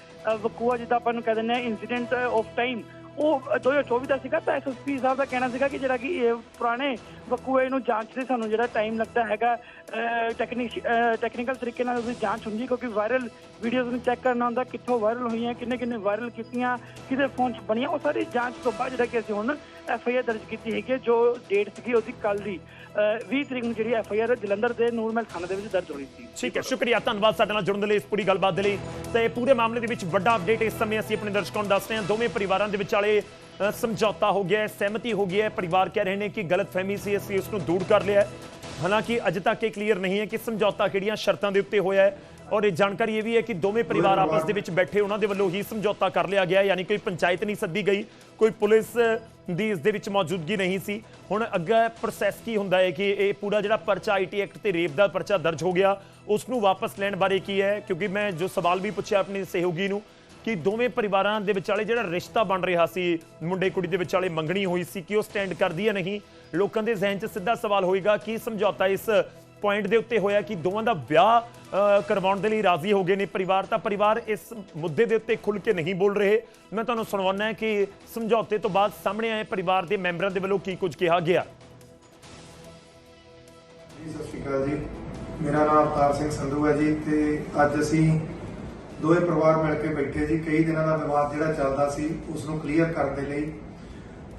ਵਕੂਆ ਜਿੱਦਾਂ ਆਪਾਂ ਨੂੰ ਕਹਿ ਦਿੰਦੇ ਆ ਇਨਸੀਡੈਂਟ ਆਫ ਟਾਈਮ ਉਹ 2024 ਦਾ ਸੀਗਾ ਤਾਂ ਐਸਐਸਪੀ ਸਾਹਿਬ ਦਾ ਕਹਿਣਾ ਸੀਗਾ ਕਿ ਜਿਹੜਾ ਕਿ ਇਹ ਪੁਰਾਣੇ ਵਕੂਏ ਨੂੰ ਜਾਂਚ ਜਾਂਚਦੇ ਸਾਨੂੰ ਜਿਹੜਾ ਟਾਈਮ ਲੱਗਦਾ ਹੈਗਾ ਟੈਕਨੀਕਲ ਤਰੀਕੇ ਨਾਲ ਉਹਦੀ ਜਾਂਚ ਹੁੰਦੀ ਕਿਉਂਕਿ ਵਾਇਰਲ ਵੀਡੀਓਜ਼ ਨੂੰ ਚੈੱਕ ਕਰਨਾ ਹੁੰਦਾ ਕਿੱਥੋਂ ਵਾਇਰਲ ਹੋਈਆਂ ਕਿੰਨੇ ਕਿੰਨੇ ਵਾਇਰਲ ਕੀਤੀਆਂ ਕਿਹਦੇ ਫੋਨ 'ਚ ਬਣੀਆਂ ਉਹ ਸਾਰੀ ਜਾਂਚ ਤੋਂ ਬਾਅਦ ਜਿਹੜਾ ਕਿ ਅਸੀਂ ਹੁਣ ਐਫ ਆਈ ਆਰ ਦਰਜ ਕੀਤੀ ਹੈਗੀ ਹੈ, ਜੋ ਡੇਟ ਸੀਗੀ ਉਹਦੀ ਕੱਲ ਦੀ ਅਹ, 20 ਤਰੀਕ ਨੂੰ ਜਿਹੜੀ ਐਫ ਆਈ ਆਰ ਜਲੰਧਰ ਦੇ ਨੂਰਮਹਿਲ ਥਾਣੇ ਦੇ ਵਿੱਚ ਦਰਜ ਹੋਈ ਸੀ। ਠੀਕ ਹੈ ਸ਼ੁਕਰੀਆ ਧੰਨਵਾਦ ਸਾਡੇ ਨਾਲ ਜੁੜਨ ਦੇ ਲਈ ਇਸ ਪੂਰੀ ਗੱਲਬਾਤ ਦੇ ਲਈ। ਤੇ ਪੂਰੇ ਮਾਮਲੇ ਦੇ ਵਿੱਚ ਵੱਡਾ ਅਪਡੇਟ ਇਸ ਸਮੇਂ ਅਸੀਂ ਆਪਣੇ ਦਰਸ਼ਕਾਂ ਨੂੰ ਦੱਸ ਰਹੇ ਹਾਂ। ਦੋਵੇਂ ਪਰਿਵਾਰਾਂ ਦੇ ਵਿਚਾਲੇ ਸਮਝੌਤਾ ਹੋ ਗਿਆ ਹੈ ਸਹਿਮਤੀ ਹੋ ਗਈ ਹੈ ਪਰਿਵਾਰ ਕਹਿ ਰਹੇ ਨੇ ਕਿ ਗਲਤਫਹਿਮੀ ਸੀ ਅਸੀਂ ਉਸ ਨੂੰ ਦੂਰ ਕਰ ਲਿਆ ਹਾਲਾਂਕਿ ਅਜੇ ਤੱਕ ਇਹ ਕਲੀਅਰ ਨਹੀਂ ਹੈ ਕਿ ਸਮਝੌਤਾ ਕਿਹੜੀਆਂ ਸ਼ਰਤਾਂ ਦੇ ਉੱਤੇ ਹੋਇਆ ਹੈ। ਔਰ ਇਹ ਜਾਣਕਾਰੀ ਇਹ ਵੀ ਹੈ ਕਿ ਦੋਵੇਂ ਪਰਿਵਾਰ ਆਪਸ ਦੇ ਵਿੱਚ ਬੈਠੇ ਉਹਨਾਂ ਦੇ ਵੱਲੋਂ ਹੀ ਸਮਝੌਤਾ ਕਰ ਲਿਆ ਗਿਆ ਯਾਨੀ ਕੋਈ ਪੰਚਾਇਤ ਨਹੀਂ ਸੱਦੀ ਗਈ ਕੋਈ ਪੁਲਿਸ ਦੀ ਇਸ ਦੇ ਵਿੱਚ ਮੌਜੂਦਗੀ ਨਹੀਂ ਸੀ। ਹੁਣ ਅੱਗੇ ਪ੍ਰੋਸੈਸ ਕੀ ਹੁੰਦਾ ਹੈ ਕਿ ਇਹ ਪੂਰਾ ਜਿਹੜਾ ਪਰਚਾ ਆਈਟੀ ਐਕਟ ਤੇ ਰੇਪ ਦਾ ਪਰਚਾ ਦਰਜ ਹੋ ਗਿਆ ਉਸ ਨੂੰ ਵਾਪਸ ਲੈਣ ਬਾਰੇ ਕੀ ਹੈ? ਕਿਉਂਕਿ ਮੈਂ ਜੋ ਸਵਾਲ ਵੀ ਪੁੱਛਿਆ ਆਪਣੀ ਸਹਿਯੋਗੀ ਨੂੰ ਕਿ ਦੋਵੇਂ ਪਰਿਵਾਰਾਂ ਦੇ ਵਿਚਾਲੇ ਜਿਹੜਾ ਰਿਸ਼ਤਾ ਬਣ ਰਿਹਾ ਸੀ ਮੁੰਡੇ ਕੁੜੀ ਦੇ ਵਿਚਾਲੇ ਮੰਗਣੀ ਹੋਈ ਸੀ ਕਿ ਉਹ ਸਟੈਂਡ ਕਰਦੀ ਹੈ ਨਹੀਂ? ਲੋਕਾਂ ਦੇ ਜ਼ਿਹਨ 'ਚ ਸਿੱਧਾ ਸਵਾਲ ਹੋਏਗਾ ਕਿ ਸਮਝੌਤਾ ਇਸ ਪੁਆਇੰਟ ਦੇ ਉੱਤੇ ਹੋਇਆ ਕਿ ਦੋਵਾਂ ਦਾ ਵਿਆਹ ਕਰਵਾਉਣ ਦੇ ਲਈ ਰਾਜ਼ੀ ਹੋ ਗਏ ਨੇ ਪਰਿਵਾਰ। ਤਾਂ ਪਰਿਵਾਰ ਇਸ ਮੁੱਦੇ ਦੇ ਉੱਤੇ ਖੁੱਲ ਕੇ ਨਹੀਂ ਬੋਲ ਰਹੇ। ਮੈਂ ਤੁਹਾਨੂੰ ਸੁਣਾਉਣਾ ਹੈ ਕਿ ਸਮਝੌਤੇ ਤੋਂ ਬਾਅਦ ਸਾਹਮਣੇ ਆਏ ਪਰਿਵਾਰ ਦੇ ਮੈਂਬਰਾਂ ਦੇ ਵੱਲੋਂ ਕੀ ਕੁਝ ਕਿਹਾ ਗਿਆ? ਜੀ, ਸਤਿ ਸ਼੍ਰੀ ਅਕਾਲ ਜੀ। ਮੇਰਾ ਨਾਮ ਅਵਤਾਰ ਸਿੰਘ ਸੰਧੂ ਹੈ ਜੀ ਤੇ ਅੱਜ ਅਸੀਂ ਦੋਵੇਂ ਪਰਿਵਾਰ ਮਿਲ ਕੇ ਬੈਠੇ ਜੀ। ਕਈ ਦਿਨਾਂ ਦਾ ਵਿਵਾਦ ਜਿਹੜਾ ਚੱਲਦਾ ਸੀ ਉਸ ਨੂੰ ਕਲੀਅਰ ਕਰਨ ਦੇ ਲਈ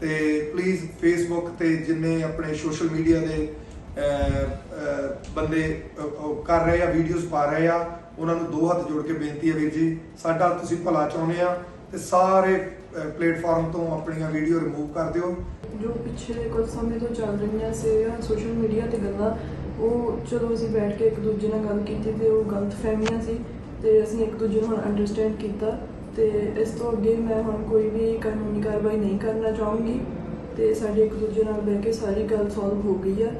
ਤੇ ਪਲੀਜ਼ ਫੇਸਬੁੱਕ ਤੇ ਜਿੰਨੇ ਆਪਣੇ ਸੋਸ਼ਲ ਮੀਡੀਆ ਦੇ ਬੰਦੇ ਕਰ ਰਹੇ ਆ ਵੀਡੀਓਜ਼ ਪਾ ਰਹੇ ਆ, ਉਹਨਾਂ ਨੂੰ ਦੋ ਹੱਥ ਜੋੜ ਕੇ ਬੇਨਤੀ ਹੈ ਵੀਰ ਜੀ, ਸਾਡਾ ਤੁਸੀਂ ਭਲਾ ਚਾਹੁੰਦੇ ਆ ਤੇ ਸਾਰੇ ਪਲੇਟਫਾਰਮ ਤੋਂ ਆਪਣੀਆਂ ਵੀਡੀਓ ਰਿਮੂਵ ਕਰ ਦਿਓ। ਜੋ ਪਿਛਲੇ ਕੁਝ ਸਮੇਂ ਤੋਂ ਚੱਲ ਰਹੀਆਂ ਸੀ ਸੋਸ਼ਲ ਮੀਡੀਆ ਤੇ ਗੱਲਾਂ, ਉਹ ਜਦੋਂ ਅਸੀਂ ਬੈਠ ਕੇ ਇੱਕ ਦੂਜੇ ਨਾਲ ਗੱਲ ਕੀਤੀ ਤੇ ਉਹ ਗਲਤ ਫਹਿਮੀਆਂ ਸੀ ਤੇ ਅਸੀਂ ਇੱਕ ਦੂਜੇ ਨੂੰ ਹੁਣ ਅੰਡਰਸਟੈਂਡ ਕੀਤਾ। ਤੇ ਇਸ ਤੋਂ ਅੱਗੇ ਮੈਂ ਹੁਣ ਕੋਈ ਵੀ ਕਾਨੂੰਨੀ ਕਾਰਵਾਈ ਨਹੀਂ ਕਰਨਾ ਚਾਹੂੰਗੀ ਤੇ ਸਾਡੇ ਇੱਕ ਦੂਜੇ ਨਾਲ ਬਹਿ ਕੇ ਸਾਰੀ ਗੱਲ ਸੋਲਵ ਹੋ ਗਈ ਆ।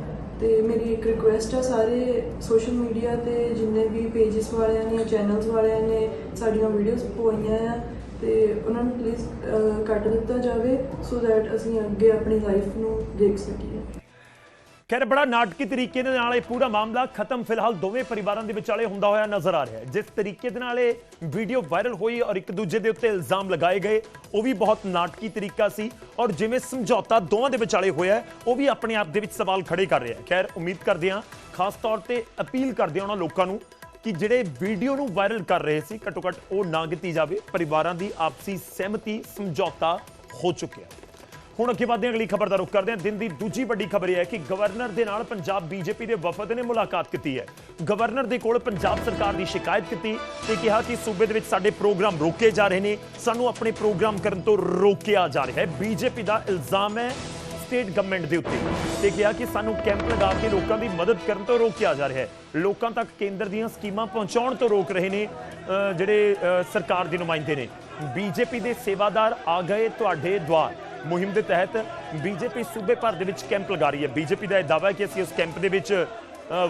ਤੇ ਮੇਰੀ ਇੱਕ ਰਿਕੁਐਸਟ ਆ ਸਾਰੇ ਸੋਸ਼ਲ ਮੀਡੀਆ ਤੇ ਜਿੰਨੇ ਵੀ ਪੇजेस ਵਾਲਿਆਂ ਨੇ ਚੈਨਲਸ ਵਾਲਿਆਂ ਨੇ ਸਾਡੀਆਂ ਵੀਡੀਓਜ਼ ਪਵਾਈਆਂ ਆ ਤੇ ਉਹਨਾਂ ਨੂੰ ਪਲੀਜ਼ ਕੱਟ ਦਿੱਤਾ ਜਾਵੇ ਸੋ ਦੈਟ ਅਸੀਂ ਅੱਗੇ ਆਪਣੀ ਲਾਈਫ ਨੂੰ ਦੇਖ ਸਕੀਏ। ਖੈਰ, ਬੜਾ ਨਾਟਕੀ ਤਰੀਕੇ ਦੇ ਨਾਲ ਇਹ ਪੂਰਾ ਮਾਮਲਾ ਖਤਮ ਫਿਲਹਾਲ ਦੋਵੇਂ ਪਰਿਵਾਰਾਂ ਦੇ ਵਿਚਾਲੇ ਹੁੰਦਾ ਹੋਇਆ ਨਜ਼ਰ ਆ ਰਿਹਾ ਹੈ। ਜਿਸ ਤਰੀਕੇ ਦੇ ਨਾਲ ਇਹ ਵੀਡੀਓ ਵਾਇਰਲ ਹੋਈ ਔਰ ਇੱਕ ਦੂਜੇ ਦੇ ਉੱਤੇ ਇਲਜ਼ਾਮ ਲਗਾਏ ਗਏ, ਉਹ ਵੀ ਬਹੁਤ ਨਾਟਕੀ ਤਰੀਕਾ ਸੀ ਔਰ ਜਿਵੇਂ ਸਮਝੌਤਾ ਦੋਵਾਂ ਦੇ ਵਿਚਾਲੇ ਹੋਇਆ ਉਹ ਵੀ ਆਪਣੇ ਆਪ ਦੇ ਵਿੱਚ ਸਵਾਲ ਖੜੇ ਕਰ ਰਿਹਾ ਹੈ। ਖੈਰ, ਉਮੀਦ ਕਰਦੇ ਹਾਂ, ਖਾਸ ਤੌਰ ਤੇ ਅਪੀਲ ਕਰਦੇ ਹਾਂ ਉਹਨਾਂ ਲੋਕਾਂ ਨੂੰ ਕਿ ਜਿਹੜੇ ਵੀਡੀਓ ਨੂੰ ਵਾਇਰਲ ਕਰ ਰਹੇ ਸੀ, ਘੱਟੋ ਘੱਟ ਉਹ ਨਾ ਕੀਤੀ ਜਾਵੇ। ਪਰਿਵਾਰਾਂ ਦੀ ਆਪਸੀ ਸਹਿਮਤੀ, ਸਮਝੌਤਾ ਹੋ ਚੁੱਕਿਆ। ਹੁਣ ਅੱਗੇ ਵਧਦੇ ਹਾਂ, ਅਗਲੀ ਖਬਰ ਦਾ ਰੁਖ ਕਰਦੇ ਹਾਂ। ਦਿਨ ਦੀ ਦੂਜੀ ਵੱਡੀ ਖਬਰ ਇਹ ਹੈ ਕਿ ਗਵਰਨਰ ਦੇ ਨਾਲ ਪੰਜਾਬ ਬੀਜੇਪੀ ਦੇ ਵਫਦ ਨੇ ਮੁਲਾਕਾਤ ਕੀਤੀ ਹੈ। ਗਵਰਨਰ ਦੇ ਕੋਲ ਪੰਜਾਬ ਸਰਕਾਰ ਦੀ ਸ਼ਿਕਾਇਤ ਕੀਤੀ ਤੇ ਕਿਹਾ ਕਿ ਸੂਬੇ ਦੇ ਵਿੱਚ ਸਾਡੇ ਪ੍ਰੋਗਰਾਮ ਰੋਕੇ ਜਾ ਰਹੇ ਨੇ। ਸਾਨੂੰ ਆਪਣੇ ਪ੍ਰੋਗਰਾਮ ਕਰਨ ਤੋਂ ਰੋਕਿਆ ਜਾ ਰਿਹਾ ਹੈ। ਬੀਜੇਪੀ ਦਾ ਇਲਜ਼ਾਮ ਹੈ ਸਟੇਟ ਗਵਰਨਮੈਂਟ ਦੇ ਉੱਤੇ ਤੇ ਕਿਹਾ ਕਿ ਸਾਨੂੰ ਕੈਂਪ ਲਗਾ ਕੇ ਲੋਕਾਂ ਦੀ ਮਦਦ ਕਰਨ ਤੋਂ ਰੋਕਿਆ ਜਾ ਰਿਹਾ ਹੈ। ਲੋਕਾਂ ਤੱਕ ਕੇਂਦਰ ਦੀਆਂ ਸਕੀਮਾਂ ਪਹੁੰਚਾਉਣ ਤੋਂ ਰੋਕ ਰਹੇ ਨੇ ਜਿਹੜੇ ਸਰਕਾਰ ਦੇ ਨੁਮਾਇੰਦੇ ਨੇ। ਬੀਜੇਪੀ ਦੇ ਸੇਵਾਦਾਰ ਆ ਗਏ ਤੁਹਾਡੇ ਦੁਆਰ। ਮੁਹਿੰਮ ਦੇ ਤਹਿਤ ਬੀਜੇਪੀ ਸੂਬੇ ਭਰ ਦੇ ਵਿੱਚ ਕੈਂਪ ਲਗਾ ਰਹੀ ਹੈ। ਬੀਜੇਪੀ ਦਾ ਇਹ ਦਾਅਵਾ ਹੈ ਕਿ ਅਸੀਂ ਉਸ ਕੈਂਪ ਦੇ ਵਿੱਚ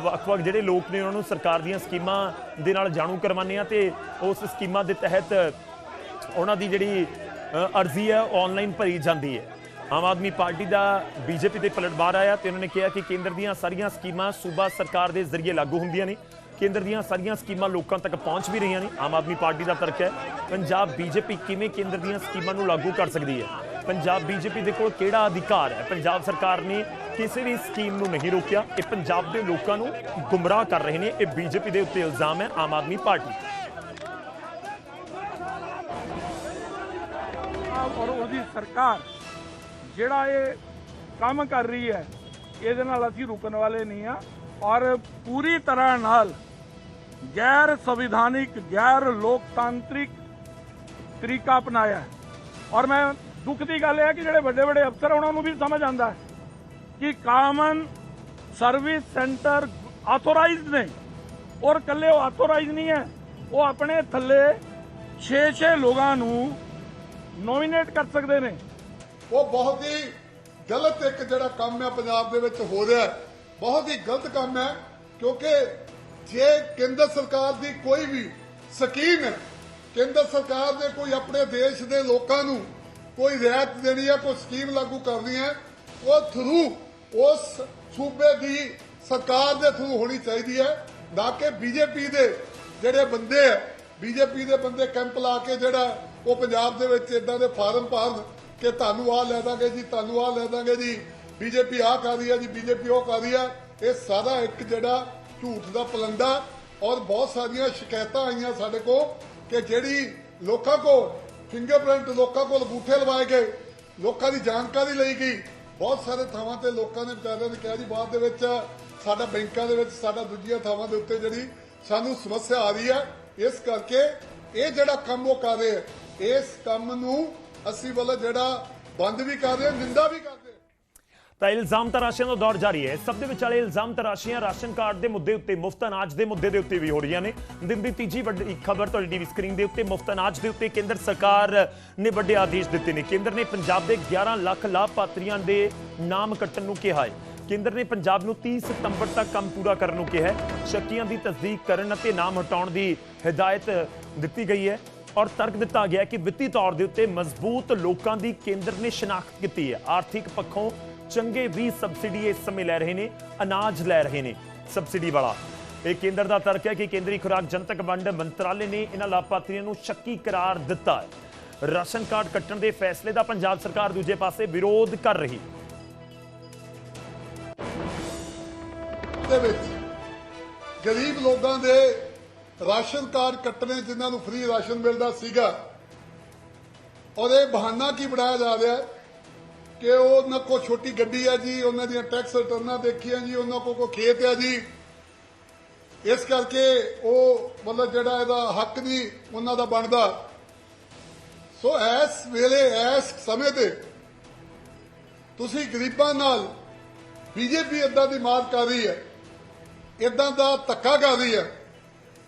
ਵੱਖ-ਵੱਖ ਜਿਹੜੇ ਲੋਕ ਨੇ ਉਹਨਾਂ ਨੂੰ ਸਰਕਾਰ ਦੀਆਂ ਸਕੀਮਾਂ ਦੇ ਨਾਲ ਜਾਣੂ ਕਰਵਾਉਂਦੇ ਆ ਤੇ ਉਸ ਸਕੀਮਾਂ ਦੇ ਤਹਿਤ ਉਹਨਾਂ ਦੀ ਜਿਹੜੀ ਅਰਜ਼ੀ ਹੈ ਆਨਲਾਈਨ ਭਰੀ ਜਾਂਦੀ ਹੈ। ਆਮ ਆਦਮੀ ਪਾਰਟੀ ਦਾ ਬੀਜੇਪੀ ਤੇ ਪਲਟਵਾਰ ਆਇਆ ਤੇ ਉਹਨਾਂ ਨੇ ਕਿਹਾ ਕਿ ਕੇਂਦਰ ਦੀਆਂ ਸਾਰੀਆਂ ਸਕੀਮਾਂ ਸੂਬਾ ਸਰਕਾਰ ਦੇ ਜ਼ਰੀਏ ਲਾਗੂ ਹੁੰਦੀਆਂ ਨੇ। ਕੇਂਦਰ ਦੀਆਂ ਸਾਰੀਆਂ ਸਕੀਮਾਂ ਲੋਕਾਂ ਤੱਕ ਪਹੁੰਚ ਵੀ ਰਹੀਆਂ ਨੇ। ਆਮ ਆਦਮੀ ਪਾਰਟੀ ਦਾ ਤਰਕ ਹੈ, ਪੰਜਾਬ ਬੀਜੇਪੀ ਕਿਵੇਂ ਕੇਂਦਰ ਦੀਆਂ ਸਕੀਮਾਂ ਨੂੰ ਲਾਗੂ ਕਰ ਸਕਦੀ ਹੈ? ਪੰਜਾਬ ਬੀਜੇਪੀ ਦੇ ਕੋਲ ਕਿਹੜਾ ਅਧਿਕਾਰ ਹੈ? ਪੰਜਾਬ ਸਰਕਾਰ ਨੇ ਕਿਸੇ ਵੀ ਸਕੀਮ ਨੂੰ ਨਹੀਂ ਰੋਕਿਆ। ਇਹ ਪੰਜਾਬ ਦੇ ਲੋਕਾਂ ਨੂੰ ਗੁੰਮਰਾਹ ਕਰ ਰਹੇ ਨੇ। ਇਹ ਬੀਜੇਪੀ ਦੇ ਉੱਤੇ ਇਲਜ਼ਾਮ ਹੈ ਆਮ ਆਦਮੀ ਪਾਰਟੀ ਔਰ ਉਹਦੀ ਸਰਕਾਰ ਜਿਹੜਾ ਇਹ ਕੰਮ ਕਰ ਰਹੀ ਹੈ, ਇਹਦੇ ਨਾਲ ਅਸੀਂ ਰੁਕਣ ਵਾਲੇ ਨਹੀਂ ਆ ਔਰ ਪੂਰੀ ਤਰ੍ਹਾਂ ਨਾਲ ਗੈਰ ਸੰਵਿਧਾਨਿਕ, ਗੈਰ ਲੋਕਤਾਂਤਰਿਕ ਤਰੀਕਾ ਅਪਣਾਇਆ ਔਰ ਮੈਂ ਦੁੱਖ ਦੀ ਗੱਲ ਇਹ ਹੈ ਕਿ ਜਿਹੜੇ ਵੱਡੇ ਵੱਡੇ ਅਫਸਰ ਉਹਨਾਂ ਨੂੰ ਵੀ ਸਮਝ ਆਂਦਾ ਕਿ ਕਾਮਨ ਸਰਵਿਸ ਸੈਂਟਰ ਆਥੋਰਾਈਜ਼ਡ ਨੇ। ਔਰ ਕੱਲੇ ਉਹ ਆਥੋਰਾਈਜ਼ ਨਹੀਂ ਹੈ। ਉਹ ਆਪਣੇ ਥੱਲੇ 6-6 ਲੋਕਾਂ ਨੂੰ ਨੋਮੀਨੇਟ ਕਰ ਸਕਦੇ ਨੇ। ਉਹ ਬਹੁਤ ਹੀ ਗਲਤ ਇੱਕ ਜਿਹੜਾ ਕੰਮ ਹੈ ਪੰਜਾਬ ਦੇ ਵਿੱਚ ਹੋ ਰਿਹਾ ਬਹੁਤ ਹੀ ਗਲਤ ਕੰਮ ਹੈ, ਕਿਉਂਕਿ ਜੇ ਕੇਂਦਰ ਸਰਕਾਰ ਦੀ ਕੋਈ ਵੀ ਸਕੀਮ ਹੈ, ਕੇਂਦਰ ਸਰਕਾਰ ਦੇ ਕੋਈ ਆਪਣੇ ਦੇਸ਼ ਦੇ ਲੋਕਾਂ ਨੂੰ ਕੋਈ ਰਿਆਇਤ ਦੇਣੀ ਹੈ, ਕੋਈ ਸਕੀਮ ਲਾਗੂ ਕਰਨੀ ਹੈ, ਉਹ ਥਰੂ ਉਸ ਸੂਬੇ ਦੀ ਸਰਕਾਰ ਦੇ ਥਰੂ ਹੋਣੀ ਚਾਹੀਦੀ ਹੈ, ਨਾ ਕਿ ਬੀਜੇਪੀ ਦੇ ਜਿਹੜੇ ਬੰਦੇ ਆ ਬੀਜੇਪੀ ਦੇ ਬੰਦੇ ਕੈਂਪ ਲਾ ਕੇ ਜਿਹੜਾ ਉਹ ਪੰਜਾਬ ਦੇ ਵਿੱਚ ਇਦਾਂ ਦੇ ਫਾਰਮ ਭਰਨ ਕਿ ਤੁਹਾਨੂੰ ਆਹ ਲੈ ਦਾਂਗੇ ਜੀ, ਤੁਹਾਨੂੰ ਆਹ ਲੈ ਦਾਂਗੇ ਜੀ ਬੀਜੇਪੀ ਆਹ ਕਰ ਰਹੀ ਹੈ ਜੀ ਬੀਜੇਪੀ ਉਹ ਕਰ ਰਹੀ ਹੈ, ਇਹ ਸਾਰਾ ਇੱਕ ਜਿਹੜਾ ਝੂਠ ਦਾ ਪਲੰਦਾ ਔਰ ਬਹੁਤ ਸਾਰੀਆਂ ਸ਼ਿਕਾਇਤਾਂ ਆਈਆਂ ਸਾਡੇ ਕੋਲ ਕਿ ਜਿਹੜੀ ਲੋਕਾਂ ਕੋਲ ਫਿੰਗਰਪ੍ਰਿੰਟ ਲੋਕਾਂ ਕੋਲ ਅੰਗੂਠੇ ਲਵਾਏ ਗਏ। ਲੋਕਾਂ ਦੀ ਜਾਣਕਾਰੀ ਲਈ ਗਈ। ਬਹੁਤ ਸਾਰੇ ਥਾਵਾਂ ਤੇ ਲੋਕਾਂ ਨੇ ਵਿਚਾਰਿਆਂ ਨੇ ਕਿਹਾ ਜੀ ਬਾਅਦ ਦੇ ਵਿੱਚ ਸਾਡਾ ਬੈਂਕਾਂ ਦੇ ਵਿੱਚ ਸਾਡਾ ਦੂਜੀਆਂ ਥਾਵਾਂ ਦੇ ਉੱਤੇ ਜਿਹੜੀ ਸਾਨੂੰ ਸਮੱਸਿਆ ਆ ਰਹੀ ਹੈ ਇਸ ਕਰਕੇ ਇਹ ਜਿਹੜਾ ਕੰਮ ਉਹ ਕਰ ਰਹੇ ਆ, ਇਸ ਕੰਮ ਨੂੰ ਅਸੀਂ ਵੱਲ ਜਿਹੜਾ ਬੰਦ ਵੀ ਕਰ ਰਹੇ ਨਿੰਦਾ ਵੀ ਕਰ ਰਹੇ ਤਾਂ ਇਲਜ਼ਾਮ ਤਰਾਸ਼ੀਆਂ ਦਾ ਦੌਰ ਜਾਰੀ ਹੈ। ਸਭ ਦੇ ਵਿਚਾਲੇ ਇਲਜ਼ਾਮ ਤਰਾਸ਼ੀਆਂ, ਰਾਸ਼ਨ ਕਾਰਡ ਦੇ ਮੁੱਦੇ ਉੱਤੇ ਮੁਫਤ ਅਨਾਜ ਦੇ ਮੁੱਦੇ ਦੇ ਉੱਤੇ ਵੀ ਹੋ ਰਹੀਆਂ ਨੇ। ਦਿਨ ਦੀ ਤੀਜੀ ਵੱਡੀ ਖਬਰ ਤੁਹਾਡੀ ਟੀਵੀ ਸਕਰੀਨ ਦੇ ਉੱਤੇ, ਮੁਫਤ ਅਨਾਜ ਦੇ ਉੱਤੇ ਕੇਂਦਰ ਸਰਕਾਰ ਨੇ ਵੱਡੇ ਆਦੇਸ਼ ਦਿੱਤੇ ਨੇ। ਕੇਂਦਰ ਨੇ ਪੰਜਾਬ ਦੇ 11 ਲੱਖ ਲਾਭਪਾਤਰੀਆਂ ਦੇ ਨਾਮ ਕੱਟਣ ਨੂੰ ਕਿਹਾ ਹੈ। ਕੇਂਦਰ ਨੇ ਪੰਜਾਬ ਨੂੰ 30 ਸਤੰਬਰ ਤੱਕ ਕੰਮ ਪੂਰਾ ਕਰਨ ਨੂੰ ਕਿਹਾ ਹੈ। ਸ਼ੱਕੀਆਂ ਦੀ ਤਸਦੀਕ ਕਰਨ ਅਤੇ ਨਾਮ ਹਟਾਉਣ ਦੀ ਹਦਾਇਤ ਦਿੱਤੀ ਗਈ ਹੈ ਔਰ ਤਰਕ ਦਿੱਤਾ ਗਿਆ ਕਿ ਵਿੱਤੀ ਤੌਰ ਦੇ ਉੱਤੇ ਮਜ਼ਬੂਤ ਲੋਕਾਂ ਦੀ ਕੇਂਦਰ ਨੇ ਸ਼ਨਾਖਤ ਕੀਤੀ ਹੈ। ਆਰਥਿਕ ਪੱਖੋਂ ਚੰਗੇ ਵੀ ਸਬਸਿਡੀ ਇਸ ਸਮੇਂ ਲੈ ਰਹੇ ਨੇ, ਅਨਾਜ ਲੈ ਰਹੇ ਨੇ ਸਬਸਿਡੀ ਵਾਲਾ। ਇਹ ਕੇਂਦਰ ਦਾ ਤਰਕ ਹੈ ਕਿ ਕੇਂਦਰੀ ਖੁਰਾਕ ਜਨਤਕ ਵੰਡ ਮੰਤਰਾਲੇ ਨੇ ਇਹਨਾਂ ਲਾਭਪਾਤਰੀਆਂ ਨੂੰ ਸ਼ੱਕੀ ਕਰਾਰ ਦਿੱਤਾ ਹੈ। ਰਾਸ਼ਨ ਕਾਰਡ ਕੱਟਣ ਦੇ ਫੈਸਲੇ ਦਾ ਪੰਜਾਬ ਸਰਕਾਰ ਦੂਜੇ ਪਾਸੇ ਵਿਰੋਧ ਕਰ ਰਹੀ ਦੇ ਵਿੱਚ ਗਰੀਬ ਲੋਕਾਂ ਦੇ ਰਾਸ਼ਨ ਕਾਰਡ ਕੱਟਣੇ ਜਿਨ੍ਹਾਂ ਨੂੰ ਫ੍ਰੀ ਰਾਸ਼ਨ ਮਿਲਦਾ ਸੀਗਾ ਔਰ ਇਹ ਬਹਾਨਾ ਕੀ ਬਣਾਇਆ ਜਾ ਰਿਹਾ ਹੈ? ਕਿ ਉਹ ਉਹਨਾਂ ਕੋਲ ਛੋਟੀ ਗੱਡੀ ਆ ਜੀ, ਉਹਨਾਂ ਦੀਆਂ ਟੈਕਸ ਰਿਟਰਨਾਂ ਦੇਖੀਆਂ ਜੀ, ਉਹਨਾਂ ਕੋਲ ਕੋਈ ਖੇਤ ਆ ਜੀ। ਇਸ ਕਰਕੇ ਉਹ ਮਤਲਬ ਜਿਹੜਾ ਇਹਦਾ ਹੱਕ ਨਹੀਂ ਉਹਨਾਂ ਦਾ ਬਣਦਾ। ਸੋ ਇਸ ਵੇਲੇ, ਇਸ ਸਮੇਂ ਤੇ ਤੁਸੀਂ ਗਰੀਬਾਂ ਨਾਲ ਬੀਜੇਪੀ ਇਦਾਂ ਦੀ ਮਾਰ ਕਰ ਰਹੀ ਹੈ ਇਦਾਂ ਦਾ ਧੱਕਾ ਕਰ ਰਹੀ ਹੈ,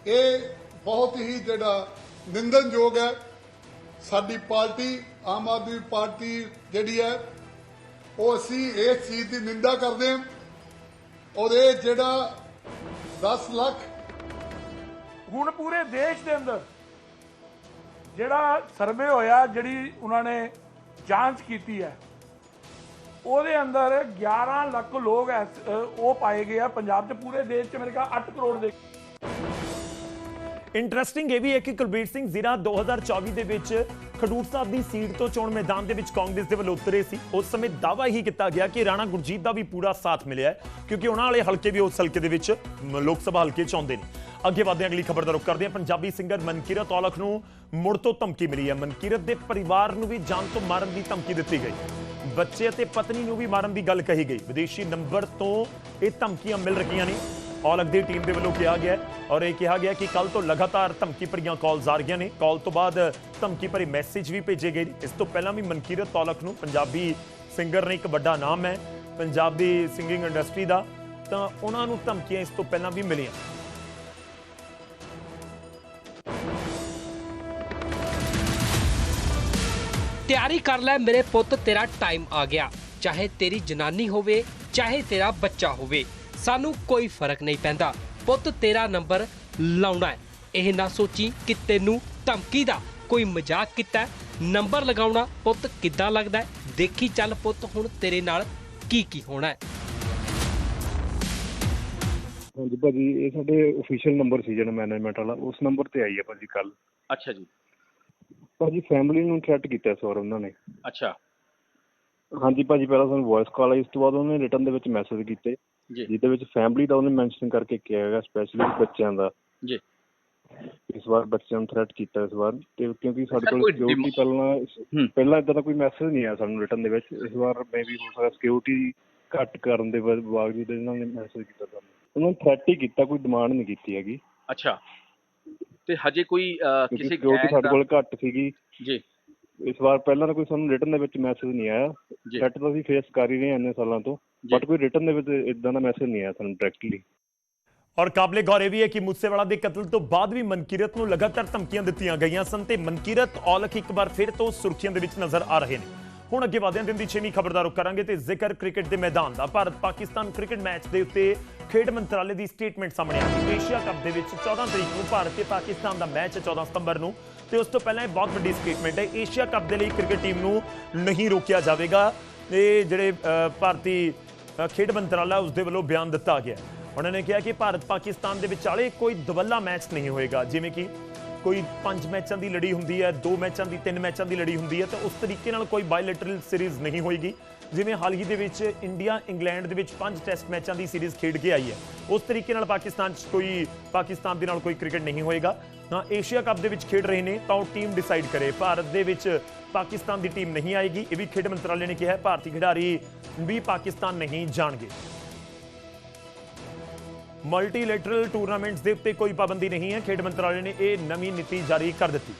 ਇਹ ਬਹੁਤ ਹੀ ਜਿਹੜਾ ਨਿੰਦਨਯੋਗ ਹੈ। ਸਾਡੀ ਪਾਰਟੀ, ਆਮ ਆਦਮੀ ਪਾਰਟੀ ਜਿਹੜੀ ਹੈ ਉਹ ਅਸੀਂ ਇਸ ਚੀਜ਼ ਦੀ ਨਿੰਦਾ ਕਰਦੇ ਹਾਂ। ਔਰ ਇਹ ਜਿਹੜਾ 10 ਲੱਖ ਹੁਣ ਪੂਰੇ ਦੇਸ਼ ਦੇ ਅੰਦਰ ਜਿਹੜਾ ਸਰਵੇ ਹੋਇਆ, ਜਿਹੜੀ ਉਹਨਾਂ ਨੇ ਜਾਂਚ ਕੀਤੀ ਹੈ, ਉਹਦੇ ਅੰਦਰ 11 ਲੱਖ ਲੋਕ ਉਹ ਪਾਏ ਗਏ ਆ। ਪੰਜਾਬ 'ਚ ਪੂਰੇ ਦੇਸ਼ 'ਚ ਮੇਰੇ ਖਿਆਲ 8 ਕਰੋੜ ਦੇ ਇੰਟਰਸਟਿੰਗ ਇਹ ਵੀ ਹੈ ਕਿ ਕੁਲਬੀਰ ਸਿੰਘ ਜ਼ੀਰਾ 2024 ਦੇ ਵਿੱਚ ਖਡੂਰ ਸਾਹਿਬ ਦੀ ਸੀਟ ਤੋਂ ਚੋਣ ਮੈਦਾਨ ਦੇ ਵਿੱਚ ਕਾਂਗਰਸ ਦੇ ਵੱਲੋਂ ਉਤਰੇ ਸੀ। ਉਸ ਸਮੇਂ ਦਾਅਵਾ ਹੀ ਕੀਤਾ ਗਿਆ ਕਿ ਰਾਣਾ ਗੁਰਜੀਤ ਦਾ ਵੀ ਪੂਰਾ ਸਾਥ ਮਿਲਿਆ ਕਿਉਂਕਿ ਉਹਨਾਂ ਵਾਲੇ ਹਲਕੇ ਵੀ ਉਸ ਹਲਕੇ ਦੇ ਵਿੱਚ ਲੋਕ ਸਭਾ ਹਲਕੇ ਚ ਆਉਂਦੇ ਨੇ। ਅੱਗੇ ਵਧਦੇ ਹਾਂ, ਅਗਲੀ ਖਬਰ ਦਾ ਰੁਖ ਕਰਦੇ ਹਾਂ। ਪੰਜਾਬੀ ਸਿੰਗਰ ਮਨਕੀਰਤ ਔਲਖ ਨੂੰ ਮੁੜ ਤੋਂ ਧਮਕੀ ਮਿਲੀ ਹੈ। ਮਨਕੀਰਤ ਦੇ ਪਰਿਵਾਰ ਨੂੰ ਵੀ ਜਾਨ ਤੋਂ ਮਾਰਨ ਦੀ ਧਮਕੀ ਦਿੱਤੀ ਗਈ। ਬੱਚੇ ਅਤੇ ਪਤਨੀ ਨੂੰ ਵੀ ਮਾਰਨ ਦੀ ਗੱਲ ਕਹੀ ਗਈ। ਵਿਦੇਸ਼ੀ ਨੰਬਰ ਤੋਂ ਇਹ ਧਮਕੀਆਂ ਮਿਲ ਰਹੀਆਂ ਨੇ। ਔਲਖ ਦੀ ਟੀਮ ਦੇ ਵੱਲੋਂ ਕਿਹਾ ਗਿਆ ਔਰ ਇਹ ਕਿਹਾ ਗਿਆ ਕਿ ਕੱਲ ਤੋਂ ਲਗਾਤਾਰ ਧਮਕੀ ਭਰੀਆਂ ਕਾਲਸ ਆ ਰਹੀਆਂ ਨੇ। ਕਾਲ ਤੋਂ ਬਾਅਦ ਧਮਕੀ ਭਰੇ ਮੈਸੇਜ ਵੀ ਭੇਜੇ ਗਏ ਇਸ ਤੋਂ ਪਹਿਲਾਂ ਵੀ ਮਨਕੀਰਤ ਔਲਖ ਨੂੰ ਪੰਜਾਬੀ ਸਿੰਗਰ ਨੇ ਇੱਕ ਵੱਡਾ ਨਾਮ ਹੈ, ਪੰਜਾਬ ਸਿੰਗਿੰਗ ਇੰਡਸਟਰੀ ਦਾ। ਤਾਂ ਉਹਨਾਂ ਨੂੰ ਧਮਕੀਆਂ ਇਸ ਤੋਂ ਪਹਿਲਾਂ ਵੀ ਮਿਲੀਆਂ। ਤਿਆਰੀ ਕਰ ਲੈ ਮੇਰੇ ਪੁੱਤ, ਤੇਰਾ ਟਾਈਮ ਆ ਗਿਆ। ਚਾਹੇ ਤੇਰੀ ਜਨਾਨੀ ਹੋਵੇ, ਚਾਹੇ ਤੇਰਾ ਬੱਚਾ ਹੋਵੇ। ਸਾਨੂੰ ਕੋਈ ਫ਼ਰਕ ਨਹੀਂ ਪੈਂਦਾ। ਪੁੱਤ ਤੇਰਾ ਨੰਬਰ ਲਾਉਣਾ ਹੈ। ਇਹ ਨਾ ਸੋਚੀ ਕਿ ਤੈਨੂੰ ਧਮਕੀ ਦਾ ਕੋਈ ਮਜ਼ਾਕ ਕੀਤਾ ਹੈ। ਨੰਬਰ ਲਗਾਉਣਾ ਪੁੱਤ ਕਿੱਦਾਂ ਲੱਗਦਾ? ਦੇਖੀ ਚੱਲ ਪੁੱਤ ਹੁਣ ਤੇਰੇ ਨਾਲ ਕੀ ਕੀ ਹੋਣਾ ਹੈ। ਹਾਂਜੀ ਭਾਜੀ ਇਹ ਸਾਡੇ ਅਫੀਸ਼ੀਅਲ ਨੰਬਰ ਸੀ ਜਿਹੜਾ ਮੈਨੇਜਮੈਂਟ ਵਾਲਾ। ਉਸ ਨੰਬਰ ਤੇ ਆਈ ਹੈ ਭਾਜੀ ਕੱਲ। ਅੱਛਾ ਜੀ। ਭਾਜੀ ਫੈਮਿਲੀ ਨੂੰ ਥ੍ਰੈਟ ਕੀਤਾ ਸੌਰ ਉਹਨਾਂ ਨੇ। ਅੱਛਾ। ਹਾਂਜੀ ਭਾਜੀ ਪਹਿਲਾਂ ਸਾਨੂੰ ਵੌਇਸ ਕਾਲ ਆਈ ਉਸ ਤੋਂ ਬਾਅਦ ਉਹਨੇ ਰਿਟਰਨ ਦੇ ਵਿੱਚ ਮੈਸੇਜ ਕੀਤੇ। ਜੀ। ਜਿਹਦੇ ਵਿੱਚ ਫੈਮਿਲੀ ਦਾ ਉਹਨੇ ਮੈਂਸ਼ਨ ਕਰਕੇ ਕਿਹਾ ਹੈਗਾ ਸਪੈਸ਼ਲੀ ਬੱਚਿਆਂ ਦਾ। ਜੀ। ਇਸ ਵਾਰ ਬੱਚਿਆਂ ਨੂੰ ਥ੍ਰੈਟ ਕੀਤਾ ਇਸ ਵਾਰ। ਤੇ ਕਿਉਂਕਿ ਸਾਡੇ ਕੋਲ ਸਿਕਿਉਰਿਟੀ ਪਹਿਲਾਂ। ਪਹਿਲਾਂ ਇਦਾਂ ਦਾ ਕੋਈ ਮੈਸੇਜ ਨਹੀਂ ਆਇਆ ਸਾਨੂੰ ਰਿਟਰਨ ਦੇ ਵਿੱਚ। ਇਸ ਵਾਰ ਮੇ ਵੀ ਹੋ ਸਕਦਾ ਸਿਕਿਉਰਿਟੀ ਘੱਟ ਕਰਨ ਦੇ ਬਾਵਜੂਦ ਇਹਨਾਂ ਨੇ ਮੈਸੇਜ ਕੀਤਾ ਸਾਨੂੰ। ਉਹਨਾਂ ਨੇ ਥ੍ਰੈਟ ਹੀ ਕੀਤਾ ਕੋਈ ਡਿਮਾਂਡ ਨਹੀਂ ਕੀਤੀ ਹੈਗੀ। ਅੱਛਾ। ਤੇ ਹਜੇ ਕੋਈ ਕਿਸੇ ਗੈਂਗ ਸਾਡੇ ਕੋਲ ਘੱਟ ਸੀਗੀ। ਜੀ। ਇਸ ਵਾਰ ਪਹਿਲਾਂ ਤਾਂ ਕੋਈ ਸਾਨੂੰ ਰਿਟਰਨ ਦੇ ਵਿੱਚ ਮੈਸੇਜ ਨਹੀਂ ਆਇਆ। ਥ੍ਰੈਟ ਤਾਂ ਅਸੀਂ ਫੇਸ ਕਰ ਹੀ ਰਹੇ ਹਾਂ ਇੰਨੇ ਸਾਲਾਂ ਤੋਂ। ਬਟ ਕੋਈ ਰਿਟਰਨ ਦੇ ਵਿੱਚ ਇਦਾਂ ਦਾ ਮੈਸੇਜ ਨਹੀਂ ਆਇਆ ਸਾਨੂੰ ਡਾਇਰੈਕਟਲੀ ਔਰ ਕਾਬਲੇ ਗੌਰ ਇਹ ਵੀ ਹੈ ਕਿ ਮੂਸੇਵਾਲਾ ਦੇ ਕਤਲ ਤੋਂ ਬਾਅਦ ਵੀ ਮਨਕੀਰਤ ਨੂੰ ਲਗਾਤਾਰ ਧਮਕੀਆਂ ਦਿੱਤੀਆਂ ਗਈਆਂ ਸਨ ਤੇ ਮਨਕੀਰਤ ਔਲਖ ਇੱਕ ਵਾਰ ਫਿਰ ਤੋਂ ਸੁਰਖੀਆਂ ਦੇ ਵਿੱਚ ਨਜ਼ਰ ਆ ਰਹੇ ਨੇ। ਹੁਣ ਅੱਗੇ ਵਧਦੇ ਹਾਂ ਦਿਨ ਦੀ 6ਵੀਂ ਖਬਰ ਦਾ ਰੁਖ ਕਰਾਂਗੇ ਤੇ ਜ਼ਿਕਰ ਕ੍ਰਿਕਟ ਦੇ ਮੈਦਾਨ ਦਾ। ਭਾਰਤ ਪਾਕਿਸਤਾਨ ਕ੍ਰਿਕਟ ਮੈਚ ਦੇ ਉੱਤੇ ਖੇਡ ਮੰਤਰਾਲੇ ਦੀ ਸਟੇਟਮੈਂਟ ਸਾਹਮਣੇ ਆਈ ਏਸ਼ੀਆ ਕੱਪ ਦੇ ਵਿੱਚ 14 ਤਰੀਕ ਨੂੰ ਭਾਰਤ ਤੇ ਪਾਕਿਸਤਾਨ ਦਾ ਮੈਚ ਹੈ 14 ਸਤੰਬਰ ਨੂੰ ਤੇ ਉਸ ਤੋਂ ਪਹਿਲਾਂ ਇਹ ਬਹੁਤ ਵੱਡੀ ਸਟੇਟਮੈਂਟ ਹੈ। ਏਸ਼ੀਆ ਕੱਪ ਦੇ ਲਈ ਕ੍ਰਿਕਟ ਟੀਮ ਨੂੰ ਨਹੀਂ ਰੋਕਿਆ ਜਾਵੇਗਾ। ਇਹ ਜਿਹੜੇ ਭਾਰਤੀ ਖੇਡ ਮੰਤਰਾਲਾ ਉਸ ਦੇ ਵੱਲੋਂ ਬਿਆਨ ਦਿੱਤਾ ਗਿਆ ਉਹਨਾਂ ਨੇ ਕਿਹਾ ਕਿ ਭਾਰਤ ਪਾਕਿਸਤਾਨ ਦੇ ਵਿਚਾਲੇ ਕੋਈ ਦਵੱਲਾ ਮੈਚ ਨਹੀਂ ਹੋਏਗਾ। ਜਿਵੇਂ ਕਿ ਕੋਈ ਪੰਜ ਮੈਚਾਂ ਦੀ ਲੜੀ ਹੁੰਦੀ ਹੈ, ਦੋ ਮੈਚਾਂ ਦੀ, ਤਿੰਨ ਮੈਚਾਂ ਦੀ ਲੜੀ ਹੁੰਦੀ ਹੈ, ਤਾਂ ਉਸ ਤਰੀਕੇ ਨਾਲ ਕੋਈ ਬਾਇਲੇਟਰਲ ਸੀਰੀਜ਼ ਨਹੀਂ ਹੋਏਗੀ। ਜਿਵੇਂ ਹਾਲ ਹੀ ਦੇ ਵਿੱਚ ਇੰਡੀਆ ਇੰਗਲੈਂਡ ਦੇ ਵਿੱਚ ਪੰਜ ਟੈਸਟ ਮੈਚਾਂ ਦੀ ਸੀਰੀਜ਼ ਖੇਡ ਕੇ ਆਈ ਹੈ। ਉਸ ਤਰੀਕੇ ਨਾਲ ਪਾਕਿਸਤਾਨ 'ਚ ਕੋਈ, ਪਾਕਿਸਤਾਨ ਦੇ ਨਾਲ ਕੋਈ ਕ੍ਰਿਕਟ ਨਹੀਂ ਹੋਏਗਾ। ਨਾ ਏਸ਼ੀਆ ਕੱਪ ਦੇ ਵਿੱਚ ਖੇਡ ਰਹੇ ਨੇ, ਤਾਂ ਉਹ ਟੀਮ ਡਿਸਾਈਡ ਕਰੇ। ਭਾਰਤ ਦੇ ਵਿੱਚ ਪਾਕਿਸਤਾਨ ਦੀ ਟੀਮ ਨਹੀਂ ਆਏਗੀ। ਇਹ ਵੀ ਖੇਡ ਮੰਤਰਾਲੇ ਨੇ ਕਿਹਾ ਹੈ, ਭਾਰਤੀ ਖਿਡਾਰੀ ਵੀ ਪਾਕਿਸਤਾਨ ਨਹੀਂ ਜਾਣਗੇ। ਮਲਟੀਲੇਟਰਲ ਟੂਰਨਾਮੈਂਟਸ ਦੇ ਉੱਤੇ ਕੋਈ ਪਾਬੰਦੀ ਨਹੀਂ ਹੈ। ਖੇਡ ਮੰਤਰਾਲੇ ਨੇ ਇਹ ਨਵੀਂ ਨੀਤੀ ਜਾਰੀ ਕਰ ਦਿੱਤੀ।